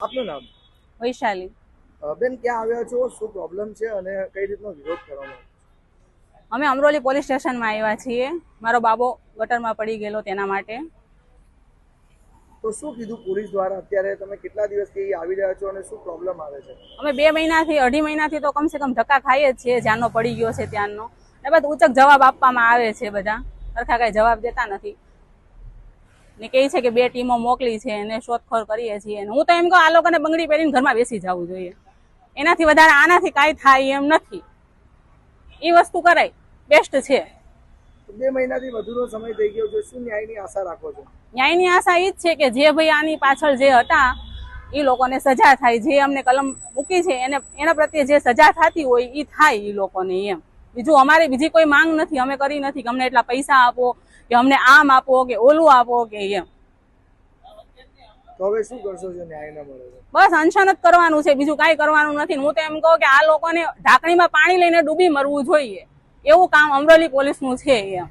આપનું નામ? વૈશાલી. બેન ક્યાં આવ્યા છો? શું પ્રોબ્લેમ છે? અને કઈ રીતનો વિરોધ કરવામાં અમે અમરોલી પોલીસ સ્ટેશનમાં આવ્યા છીએ. મારો બાબો ગટરમાં પડી ગયેલો તેના માટે. તો શું કીધું પોલીસ દ્વારા? અત્યારે તમે કેટલા દિવસથી આવી રહ્યા છો અને શું પ્રોબ્લેમ આવે છે? અમે બે મહિનાથી અઢી મહિનાથી તો કમસે કમ ધક્કા ખાઈએ જ છીએ જ્યાંનો પડી ગયો છે ત્યાંનો. એ બધા ઉચક જવાબ આપવામાં આવે છે બધા. સરખા કાંઈ જવાબ દેતા નથી. ને કહે છે કે બે ટીમો મોકલી છે અને શોધખોળ કરીએ છીએ. હું તો એમ કહું આ લોકોને બંગડી પહેરીને ઘરમાં બેસી જવું જોઈએ. એનાથી વધારે આનાથી કાંઈ થાય એમ નથી. એ વસ્તુ કરાય. બેસ્ટ છે. બે મહિનાથી વધુનો સમય થઈ ગયો છે. શું ન્યાયની આશા રાખો છો? ન્યાયની આશા એ જ છે કે જે ભાઈ આની પાછળ જે હતા એ લોકોને સજા થાય. જે અમને કલમ મૂકી છે એને એના પ્રત્યે જે સજા થતી હોય એ થાય એ લોકોને એમ. બીજું અમારે બીજી કોઈ માંગ નથી. અમે કરી નથી. અમને એટલા પૈસા આપો. કે અમને આમ આપો કે ઓલું આપો કે એમ. હવે શું કરશો જો ન્યાય ન મળે બસ અનશન જ કરવાનું છે બીજું કાંઈ કરવાનું નથી. હું તો એમ કહું કે આ લોકોને ઢાંકણીમાં પાણી લઈને ડૂબી મરવું જોઈએ. એવું કામ અમરેલી પોલીસનું છે એમ.